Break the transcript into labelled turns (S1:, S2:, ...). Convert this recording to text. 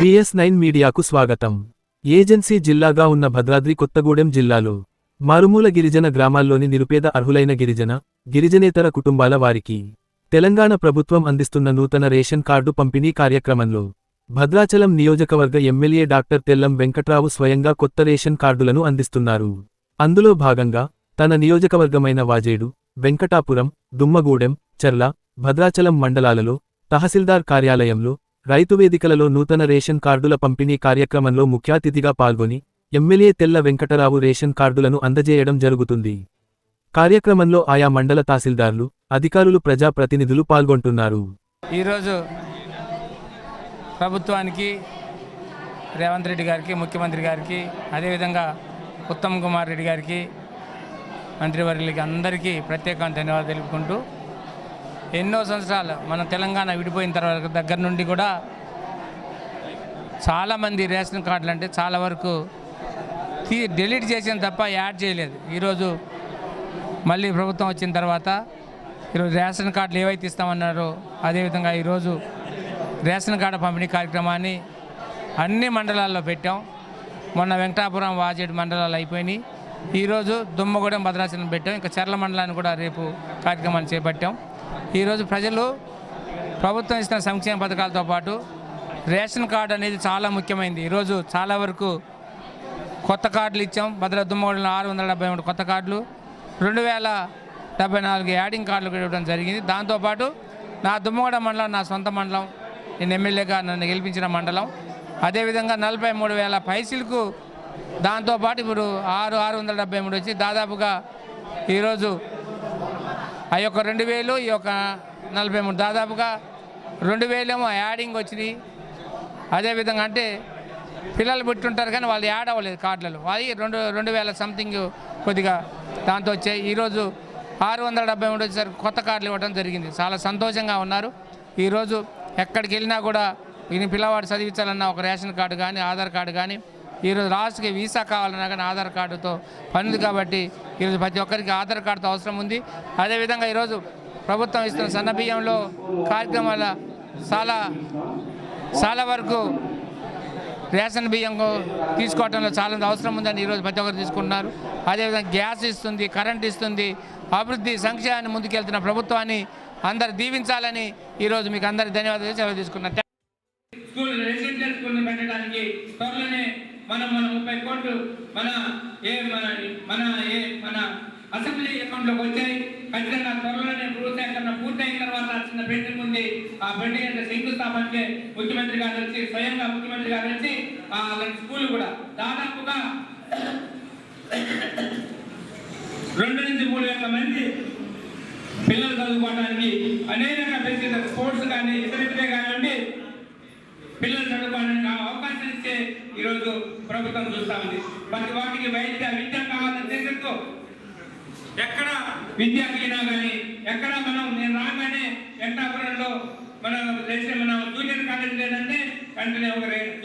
S1: BS nine మీడియాకు స్వాగతం. Agency జిల్లాగా ఉన్న భద్రాద్రి కొత్తగూడెం జిల్లాలో మారుమూల గిరిజన గ్రామాల్లోని నిరుపేద అర్హులైన గిరిజన గిరిజనేతర కుటుంబాల వారికి తెలంగాణ ప్రభుత్వం అందిస్తున్న నూతన రేషన్ కార్డు పంపిణీ కార్యక్రమంలో భద్రాచలం నియోజకవర్గ ఎమ్మెల్యే డాక్టర్ తెల్లం వెంకట్రావు స్వయంగా కొత్త రేషన్ కార్డులను అందిస్తున్నారు. అందులో భాగంగా తన నియోజకవర్గమైన వాజేడు వెంకటాపురం దుమ్మగూడెం చర్ల భద్రాచలం మండలాలలో తహసీల్దార్ కార్యాలయంలో రైతు వేదికలలో నూతన రేషన్ కార్డుల పంపిణీ కార్యక్రమంలో ముఖ్యాతిథిగా పాల్గొని ఎమ్మెల్యే తెల్ల వెంకటరావు రేషన్ కార్డులను అందజేయడం జరుగుతుంది. కార్యక్రమంలో ఆయా మండల తహసీల్దార్లు అధికారులు ప్రజాప్రతినిధులు పాల్గొంటున్నారు.
S2: ఈరోజు ప్రభుత్వానికి రేవంత్ రెడ్డి గారికి ముఖ్యమంత్రి గారికి అదేవిధంగా ఉత్తమ్ కుమార్ రెడ్డి గారికి మంత్రివర్యులకి అందరికీ ప్రత్యేకంగా ధన్యవాదాలు తెలుపుకుంటూ ఎన్నో సంవత్సరాలు మన తెలంగాణ విడిపోయిన తర్వాత దగ్గర నుండి కూడా చాలామంది రేషన్ కార్డులు అంటే చాలా వరకు తీ డిలీట్ చేసిన తప్ప యాడ్ చేయలేదు. ఈరోజు మళ్ళీ ప్రభుత్వం వచ్చిన తర్వాత ఈరోజు రేషన్ కార్డులు ఏవైతే ఇస్తామన్నారో అదేవిధంగా ఈరోజు రేషన్ కార్డు పంపిణీ కార్యక్రమాన్ని అన్ని మండలాల్లో పెట్టాం. మొన్న వెంకటాపురం వాజేడు మండలాలు అయిపోయినాయి. ఈరోజు దుమ్మగూడెం భద్రాచలం పెట్టాం. ఇంకా చర్ల మండలాన్ని కూడా రేపు కార్యక్రమాన్ని చేపట్టాం. ఈరోజు ప్రజలు ప్రభుత్వం ఇస్తున్న సంక్షేమ పథకాలతో పాటు రేషన్ కార్డు అనేది చాలా ముఖ్యమైనది ఈరోజు చాలా వరకు కొత్త కార్డులు ఇచ్చాం. భద్రత దుమ్మగూడెంలో ఆరు వందల డెబ్బై మూడు కొత్త కార్డులు రెండు వేల డెబ్బై నాలుగు యాడింగ్ కార్డులు కూడా ఇవ్వడం జరిగింది. దాంతోపాటు నా దుమ్మగూడెం మండలం నా సొంత మండలం నేను ఎమ్మెల్యేగా నన్ను గెలిపించిన మండలం. అదేవిధంగా నలభై మూడు వేల పైసలకు దాంతోపాటు ఇప్పుడు ఆరు ఆరు వందల డెబ్బై మూడు వచ్చి దాదాపుగా ఈరోజు ఆ యొక్క రెండు వేలు ఈ యొక్క నలభై మూడు దాదాపుగా రెండు వేలేమో యాడింగ్ వచ్చినాయి. అదేవిధంగా అంటే పిల్లలు పుట్టుంటారు కానీ వాళ్ళు యాడ్ అవ్వలేదు కార్డులలో. అది రెండు రెండు వేల సంథింగ్ కొద్దిగా దాంతో వచ్చాయి. ఈరోజు ఆరు వందల డెబ్బై మూడు వచ్చేసరికి కొత్త కార్డులు ఇవ్వడం జరిగింది. చాలా సంతోషంగా ఉన్నారు. ఈరోజు ఎక్కడికి వెళ్ళినా కూడా ఈయన పిల్లవాడు చదివించాలన్నా ఒక రేషన్ కార్డు కానీ ఆధార్ కార్డు కానీ ఈరోజు లాస్ట్కి వీసా కావాలన్నా కానీ ఆధార్ కార్డుతో పని ఉంది కాబట్టి ఈరోజు ప్రతి ఒక్కరికి ఆధార్ కార్డుతో అవసరం ఉంది. అదేవిధంగా ఈరోజు ప్రభుత్వం ఇస్తున్న సన్న బియ్యంలో కార్యక్రమాల చాలా చాలా వరకు రేషన్ బియ్యం తీసుకోవడంలో చాలా అవసరం ఉందని ఈరోజు ప్రతి ఒక్కరు తీసుకుంటున్నారు. అదేవిధంగా గ్యాస్ ఇస్తుంది కరెంట్ ఇస్తుంది అభివృద్ధి సంక్షేమాన్ని ముందుకెళ్తున్న ప్రభుత్వాన్ని అందరు దీవించాలని ఈరోజు మీకు అందరి ధన్యవాదాలు సెలవు తీసుకున్నాను
S3: మనం మన ముప్పై కోట్లు మన ఏ మన మన ఏ మన అసెంబ్లీ అకౌంట్లోకి వచ్చాయి. ఖచ్చితంగా త్వరలోనే భూసేకరణ పూర్తయిన తర్వాత చిన్న బిల్డింగ్ ఉంది. ఆ బిల్డింగ్ అంటే శంకుస్థాపనకే ముఖ్యమంత్రి గారు వచ్చి స్వయంగా ముఖ్యమంత్రి గారు వచ్చి ఆ స్కూల్ కూడా దాదాపుగా రెండు నుంచి మూడు వేల మంది పిల్లలు చదువుకోవడానికి అనేక ఫెసిలిటీ స్పోర్ట్స్ కానీ ఇతర ఇతరే కానివ్వండి పిల్లలు చదువుకోవడానికి ఇచ్చే ఈరోజు ప్రభుత్వం చూస్తా ఉంది. ప్రతి వాటికి వైద్య విద్య కావాలని తెలుసు ఎక్కడ విద్య అయినా కానీ ఎక్కడ మనం నేను రాగానే వెంకటాపురంలో మనం చేసే మన జూనియర్ కాలేజ్ లేదంటే వెంటనే ఒక జూనియర్